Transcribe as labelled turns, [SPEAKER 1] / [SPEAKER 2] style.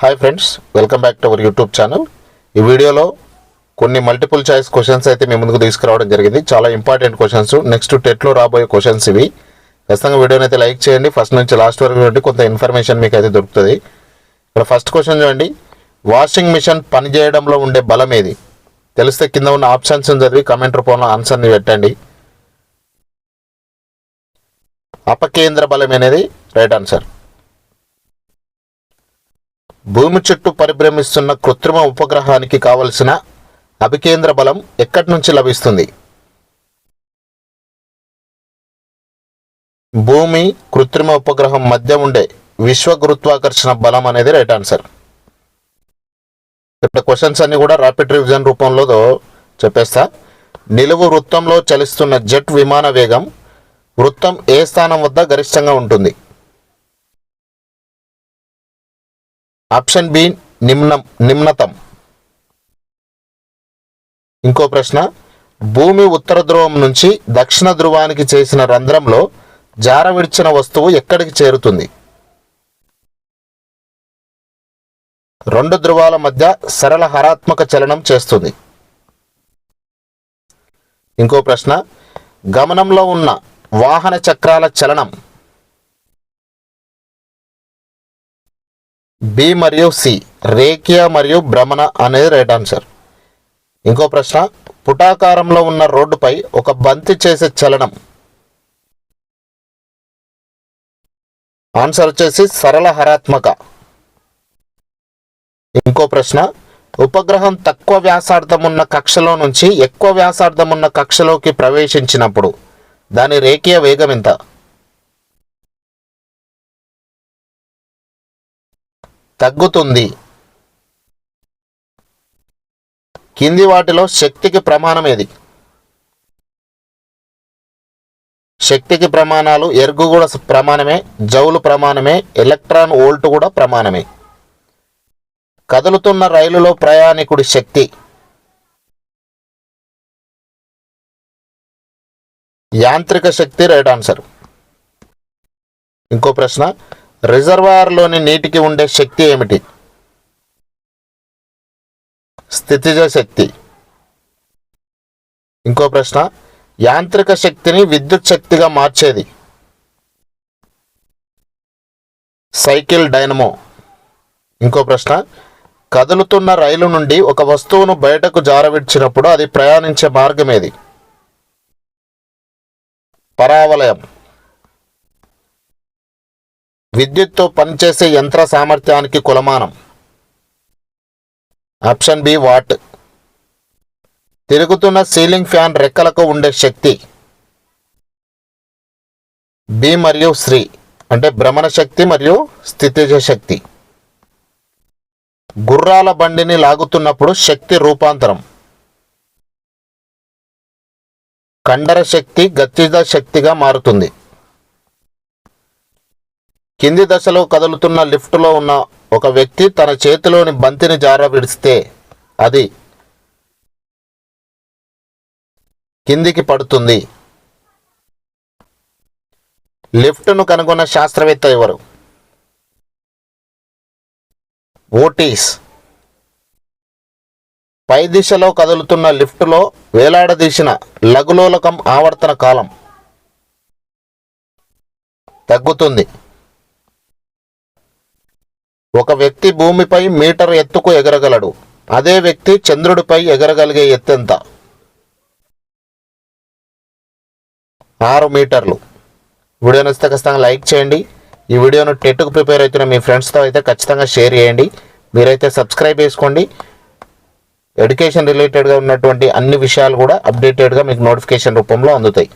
[SPEAKER 1] Hi friends welcome back to our YouTube channel ఈ వీడియోలో కొన్ని మల్టిపుల్ చాయిస్ క్వశ్చన్స్ అయితే మీ ముందుకు తీసుకురావడం జరిగింది. చాలా ఇంపార్టెంట్ క్వశ్చన్స్ నెక్స్ట్ టెట్లో రాబోయే క్వశ్చన్స్ ఇవి. ఖచ్చితంగా వీడియోని అయితే లైక్ చేయండి. ఫస్ట్ నుంచి లాస్ట్ వరకు చూడండి కొంత ఇన్ఫర్మేషన్ మీకు అయితే దొరుకుతుంది. ఇక్కడ ఫస్ట్ క్వశ్చన్ చూడండి. వాషింగ్ మిషన్ పనిచేయడంలో ఉండే బలం ఏది? తెలిస్తే కింద ఉన్న ఆప్షన్స్ చదివి కమెంట్ రూపంలో ఆన్సర్ని పెట్టండి. అపకేంద్ర బలం అనేది రైట్ ఆన్సర్ భూమి చుట్టూ పరిభ్రమిస్తున్న కృత్రిమ ఉపగ్రహానికి కావలసిన అభికేంద్ర బలం ఎక్కడి నుంచి లభిస్తుంది? భూమి కృత్రిమ ఉపగ్రహం మధ్య ఉండే విశ్వ గురుత్వాకర్షణ బలం అనేది రైట్ ఆన్సర్. ఇక్కడ క్వశ్చన్స్ అన్ని కూడా ర్యాపిడ్ రివిజన్ రూపంలో చెప్పేస్తా. నిలువు వృత్తంలో చలిస్తున్న జెట్ విమాన వేగం వృత్తం ఏ స్థానం వద్ద గరిష్టంగా ఉంటుంది? ఆప్షన్ బి నిమ్నం నిమ్నతం. ఇంకో ప్రశ్న. భూమి ఉత్తర ధ్రువం నుంచి దక్షిణ ధ్రువానికి చేసిన రంధ్రంలో జార విడిచిన వస్తువు ఎక్కడికి చేరుతుంది? రెండు ధ్రువాల మధ్య సరళ హరాత్మక చలనం చేస్తుంది. ఇంకో ప్రశ్న. గమనంలో ఉన్న వాహన చక్రాల చలనం బి మరియు సి రేఖీయ మరియు భ్రమణ అనేది రైట్ ఆన్సర్. ఇంకో ప్రశ్న పుటాకారంలో ఉన్న రోడ్డుపై ఒక బంతి చేసే చలనం. ఆన్సర్ వచ్చేసి సరళ హరాత్మక. ఇంకో ప్రశ్న ఉపగ్రహం తక్కువ వ్యాసార్థం ఉన్న కక్షలో నుంచి ఎక్కువ వ్యాసార్థం ఉన్న కక్షలోకి ప్రవేశించినప్పుడు దాని రేఖీయ వేగం ఎంత? తగ్గుతుంది. కింది వాటిలో శక్తికి ప్రమాణం ఏది? శక్తికి ప్రమాణాలు ఎర్గు కూడా ప్రమాణమే జౌలు ప్రమాణమే ఎలక్ట్రాన్ వోల్ట్ కూడా ప్రమాణమే. కదులుతున్న రైలులో ప్రయాణికుడి శక్తి. యాంత్రిక శక్తి రైట్ ఆన్సర్. ఇంకో ప్రశ్న రిజర్వాయర్లోని నీటికి ఉండే శక్తి ఏమిటి? స్థితిజ శక్తి. ఇంకో ప్రశ్న యాంత్రిక శక్తిని విద్యుత్ శక్తిగా మార్చేది? Cycle dynamo. ఇంకో ప్రశ్న కదులుతున్న రైలు నుండి ఒక వస్తువును బయటకు జారవిడ్చినప్పుడు అది ప్రయాణించే మార్గం ఏది? పరావలయం. విద్యుత్తో పనిచేసే యంత్ర సామర్థ్యానికి కొలమానం. Option B watt. తిరుగుతున్న సీలింగ్ ఫ్యాన్ రెక్కలకు ఉండే శక్తి. బి మరియు శ్రీ అంటే భ్రమణ శక్తి మరియు స్థితిజ శక్తి. గుర్రాల బండిని లాగుతున్నప్పుడు శక్తి రూపాంతరం. కండర శక్తి గతిజ శక్తిగా మారుతుంది. కింది దశలో కదులుతున్న లిఫ్టులో ఉన్న ఒక వ్యక్తి తన చేతిలోని బంతిని జార విడిస్తే అది కిందికి పడుతుంది. లిఫ్ట్ను కనుగొన్న శాస్త్రవేత్త ఎవరు? ఓటీస్. పై దిశలో కదులుతున్న లిఫ్టులో వేలాడదీసిన లఘులోలకం ఆవర్తన కాలం తగ్గుతుంది. ఒక వ్యక్తి భూమిపై మీటర్ ఎత్తుకు ఎగరగలడు. అదే వ్యక్తి చంద్రుడిపై ఎగరగలిగే ఎత్తు ఆరు మీటర్లు. వీడియో నచ్చితే ఖచ్చితంగా లైక్ చేయండి. ఈ వీడియోను టెట్కు ప్రిపేర్ అవుతున్న మీ ఫ్రెండ్స్తో అయితే ఖచ్చితంగా షేర్ చేయండి. మీరైతే సబ్స్క్రైబ్ చేసుకోండి. ఎడ్యుకేషన్ రిలేటెడ్గా ఉన్నటువంటి అన్ని విషయాలు కూడా అప్డేటెడ్గా మీకు నోటిఫికేషన్ రూపంలో అందుతాయి.